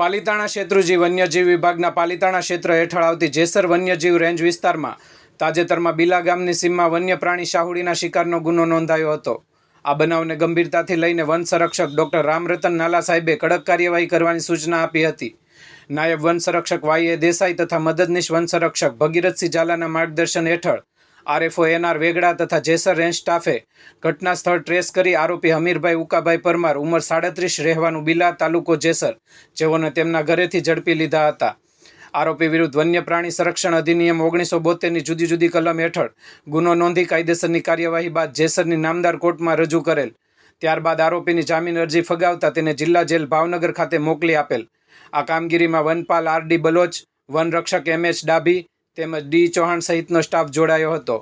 પાલિતાણા શેત્રુજી વન્યજીવ વિભાગના પાલિતાણા ક્ષેત્ર હેઠળ આવતી જેસર વન્યજીવ રેન્જ વિસ્તારમાં તાજેતરમાં બીલા ગામની સીમમાં વન્ય પ્રાણી શાહુડીના શિકારનો ગુનો નોંધાયો હતો. આ બનાવને ગંભીરતાથી લઈને વન સંરક્ષક ડોક્ટર રામરતન નાલા સાહેબે કડક કાર્યવાહી કરવાની સૂચના આપી હતી. નાયબ વન સંરક્ષક વાય એ દેસાઈ તથા મદદનીશ વન સંરક્ષક ભગીરથસિંહ ઝાલાના માર્ગદર્શન હેઠળ આરએફઓ એનઆર વેગડા તથા જેસર રેન્જ સ્ટાફે ઘટના સ્થળ ટ્રેસ કરી આરોપી હમીરભાઈ ઉકાભાઈ પરમાર ઉંમર સાડત્રીસ રહેવાનું બિલા તાલુકો જેસર, જેઓને તેમના ઘરેથી ઝડપી લીધા હતા. આરોપી વિરુદ્ધ વન્ય પ્રાણી સંરક્ષણ અધિનિયમ ઓગણીસો બોતેરની જુદી જુદી કલમ હેઠળ ગુનો નોંધી કાયદેસરની કાર્યવાહી બાદ જેસરની નામદાર કોર્ટમાં રજૂ કરેલ. ત્યારબાદ આરોપીની જામીન અરજી ફગાવતા તેને જિલ્લા જેલ ભાવનગર ખાતે મોકલી આપેલ. આ કામગીરીમાં વનપાલ આર ડી બલોચ વનરક્ષક એમ એચ ડાભી તેમજ ડી ચૌહાણ સહિતનો સ્ટાફ જોડાયો હતો.